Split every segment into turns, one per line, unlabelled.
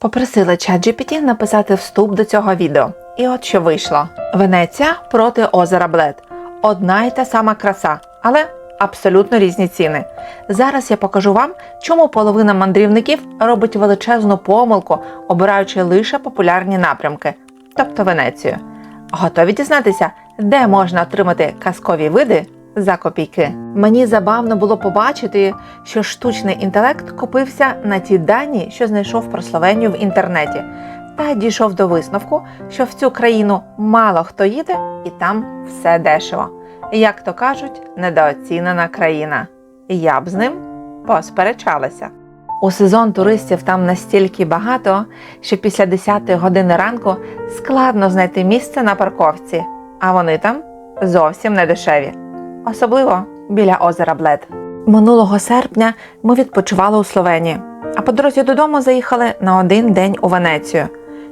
Попросила ChatGPT написати вступ до цього відео. І от що вийшло: Венеція проти озера Блед. Одна й та сама краса, але абсолютно різні ціни. Зараз я покажу вам, чому половина мандрівників робить величезну помилку, обираючи лише популярні напрямки, тобто Венецію. Готові дізнатися, де можна отримати казкові види за копійки. Мені забавно було побачити, що штучний інтелект купився на ті дані, що знайшов про Словенію в інтернеті, та дійшов до висновку, що в цю країну мало хто їде, і там все дешево. Як то кажуть, недооцінена країна. Я б з ним посперечалася. У сезон туристів там настільки багато, що після 10 години ранку складно знайти місце на парковці, а вони там зовсім не дешеві, особливо біля озера Блед. Минулого серпня ми відпочивали у Словенії, а по дорозі додому заїхали на один день у Венецію.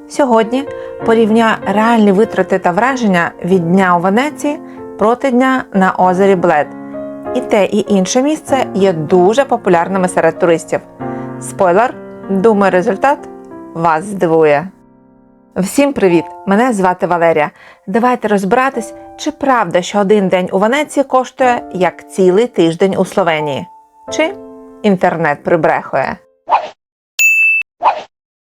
Сьогодні порівняю реальні витрати та враження від дня у Венеції проти дня на озері Блед. І те, і інше місце є дуже популярними серед туристів. Спойлер, думаю, результат вас здивує. Всім привіт! Мене звати Валерія. Давайте розбиратись, чи правда, що один день у Венеції коштує як цілий тиждень у Словенії, чи інтернет прибрехує.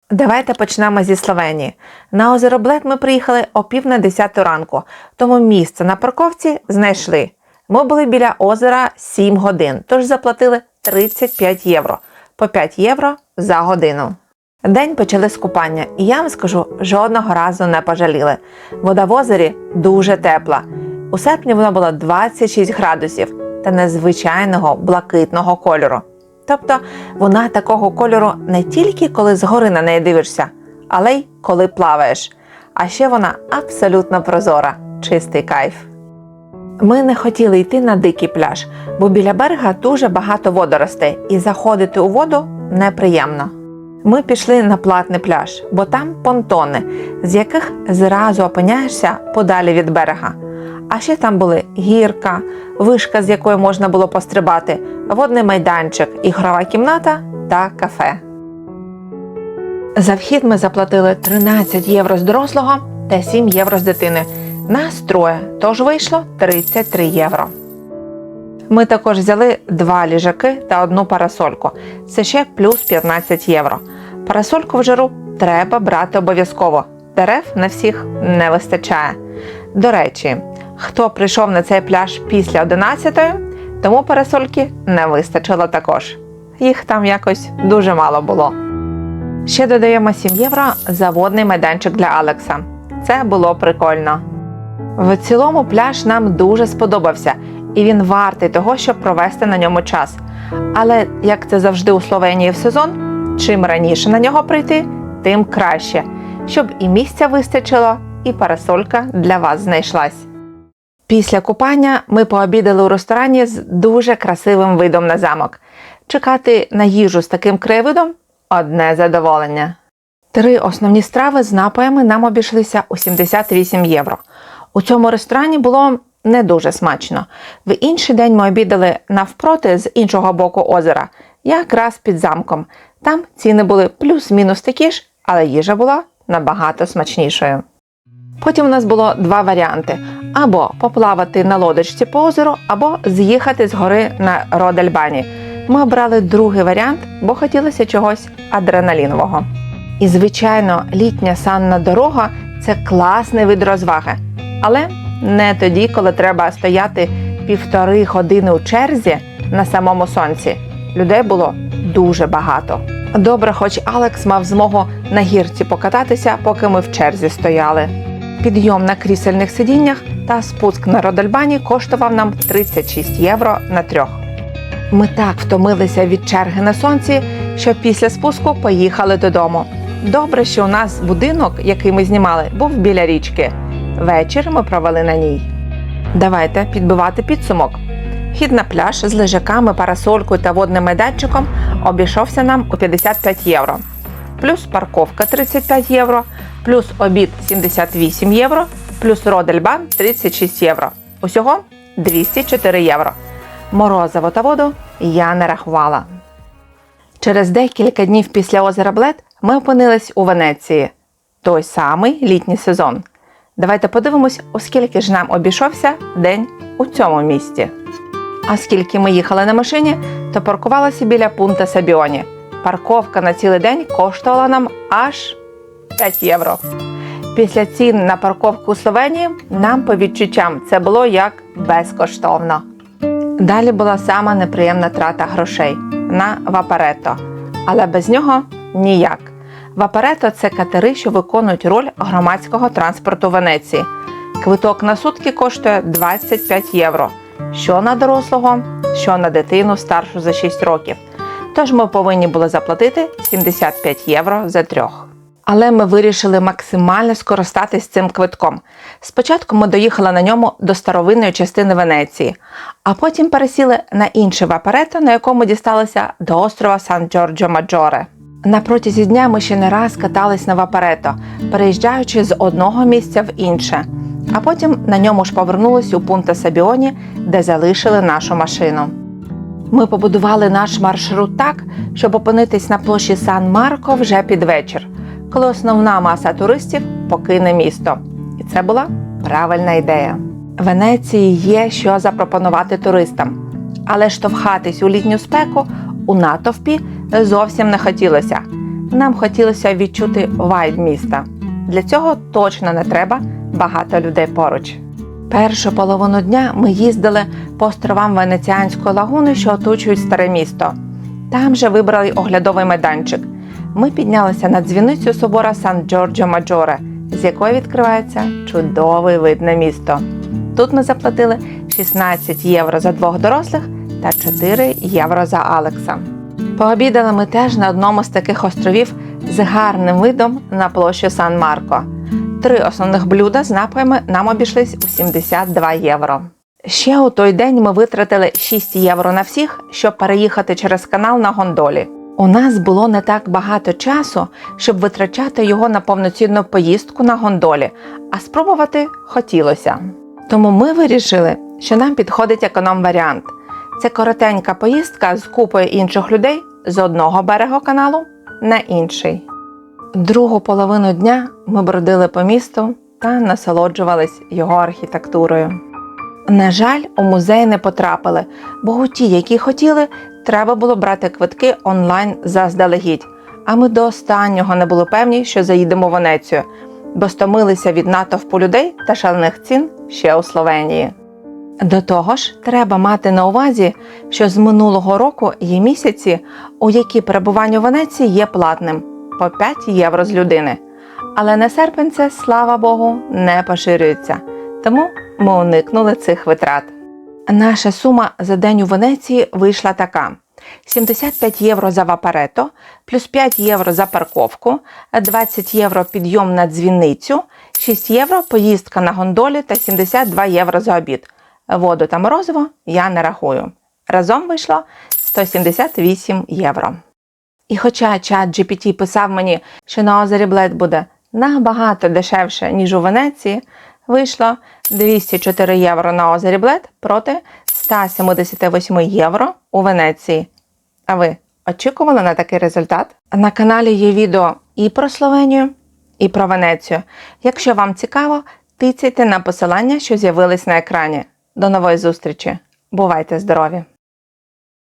Давайте почнемо зі Словенії. На озеро Блед ми приїхали о пів на 10 ранку, тому місце на парковці знайшли. Ми були біля озера 7 годин, тож заплатили 35 євро по 5 євро за годину. День почали з купання, і я вам скажу, жодного разу не пожаліли. Вода в озері дуже тепла. У серпні вона була 26 градусів та незвичайного блакитного кольору. Тобто вона такого кольору не тільки коли згори на неї дивишся, але й коли плаваєш. А ще вона абсолютно прозора, чистий кайф. Ми не хотіли йти на дикий пляж, бо біля берега дуже багато водоростей, і заходити у воду неприємно. Ми пішли на платний пляж, бо там понтони, з яких зразу опиняєшся подалі від берега. А ще там були гірка, вишка, з якої можна було пострибати, водний майданчик, ігрова кімната та кафе. За вхід ми заплатили 13 євро з дорослого та 7 євро з дитини. Нас троє, тож вийшло 33 євро. Ми також взяли два ліжаки та одну парасольку. Це ще плюс 15 євро. Парасольку в жару треба брати обов'язково. Дерев на всіх не вистачає. До речі, хто прийшов на цей пляж після 11-ї, тому парасольки не вистачило також. Їх там якось дуже мало було. Ще додаємо 7 євро за водний майданчик для Алекса. Це було прикольно. В цілому пляж нам дуже сподобався, і він вартий того, щоб провести на ньому час. Але як це завжди у Словенії в сезон, чим раніше на нього прийти, тим краще, щоб і місця вистачило, і парасолька для вас знайшлась. Після купання ми пообідали у ресторані з дуже красивим видом на замок. Чекати на їжу з таким краєвидом одне задоволення. Три основні страви з напоями нам обійшлися у 78 євро. У цьому ресторані було не дуже смачно. В інший день ми обідали навпроти з іншого боку озера, якраз під замком. Там ціни були плюс-мінус такі ж, але їжа була набагато смачнішою. Потім у нас було два варіанти: або поплавати на лодочці по озеру, або з'їхати з гори на Родельбані. Ми обрали другий варіант, бо хотілося чогось адреналінового. І, звичайно, літня санна дорога це класний вид розваги. Але не тоді, коли треба стояти півтори години у черзі на самому сонці. Людей було дуже багато. Добре, хоч Алекс мав змогу на гірці покататися, поки ми в черзі стояли. Підйом на крісельних сидіннях та спуск на Родельбані коштував нам 36 євро на трьох. Ми так втомилися від черги на сонці, що після спуску поїхали додому. Добре, що у нас будинок, який ми знімали, був біля річки. Вечір ми провели на ній. Давайте підбивати підсумок. Хід на пляж з лежаками, парасолькою та водним майданчиком обійшовся нам у 55 євро. Плюс парковка 35 євро, плюс обід 78 євро, плюс родельбан 36 євро. Усього 204 євро. Морозиво та воду я не рахувала. Через декілька днів після озера Блед ми опинились у Венеції. Той самий літній сезон. Давайте подивимось, оскільки ж нам обійшовся день у цьому місті. А скільки ми їхали на машині, то паркувалися біля пункта Сабіоні. Парковка на цілий день коштувала нам аж 5 євро. Після цін на парковку у Словенії нам по відчуттям це було як безкоштовно. Далі була сама неприємна трата грошей на вапарето, але без нього ніяк. Вапарето це катери, що виконують роль громадського транспорту Венеції. Квиток на сутки коштує 25 євро, що на дорослого, що на дитину старшу за 6 років. Тож ми повинні були заплатити 75 євро за трьох. Але ми вирішили максимально скористатись цим квитком. Спочатку ми доїхали на ньому до старовинної частини Венеції, а потім пересіли на інше вапарето, на якому дісталися до острова Сан Джорджо Маджоре. На протязі дня ми ще не раз катались на вапарето, переїжджаючи з одного місця в інше, а потім на ньому ж повернулись у пункта Сабіоні, де залишили нашу машину. Ми побудували наш маршрут так, щоб опинитись на площі Сан Марко вже під вечір, коли основна маса туристів покине місто. І це була правильна ідея. Венеції є що запропонувати туристам, але штовхатись у літню спеку у натовпі зовсім не хотілося. Нам хотілося відчути вайб міста. Для цього точно не треба багато людей поруч. Першу половину дня ми їздили по островам Венеціанської лагуни, що оточують старе місто. Там же вибрали оглядовий майданчик. Ми піднялися на дзвіницю собора Сан Джорджо Маджоре, з якої відкривається чудовий вид на місто. Тут ми заплатили 16 євро за двох дорослих та 4 євро за Алекса. Пообідали ми теж на одному з таких островів з гарним видом на площу Сан Марко. Три основних блюда з напоями нам обійшлись у 72 євро. Ще у той день ми витратили 6 євро на всіх, щоб переїхати через канал на гондолі. У нас було не так багато часу, щоб витрачати його на повноцінну поїздку на гондолі, а спробувати хотілося. Тому ми вирішили, що нам підходить економ-варіант. Це коротенька поїздка з купою інших людей з одного берега каналу на інший. Другу половину дня ми бродили по місту та насолоджувались його архітектурою. На жаль, у музей не потрапили, бо у ті, які хотіли, треба було брати квитки онлайн заздалегідь. А ми до останнього не були певні, що заїдемо в Венецію, бо стомилися від натовпу людей та шалених цін ще у Словенії. До того ж, треба мати на увазі, що з минулого року є місяці, у які перебування у Венеції є платним по 5 євро з людини. Але на серпень це, слава Богу, не поширюється. Тому ми уникнули цих витрат. Наша сума за день у Венеції вийшла така: 75 євро за вапарето, плюс 5 євро за парковку, 20 євро підйом на дзвіницю, 6 євро поїздка на гондолі та 72 євро за обід. Воду та морозиво я не рахую. Разом вийшло 178 євро. І хоча чат GPT писав мені, що на озері Блед буде набагато дешевше, ніж у Венеції, вийшло 204 євро на озері Блед проти 178 євро у Венеції. А ви очікували на такий результат? На каналі є відео і про Словенію, і про Венецію. Якщо вам цікаво, тицяйте на посилання, що з'явились на екрані. До нової зустрічі! Бувайте здорові!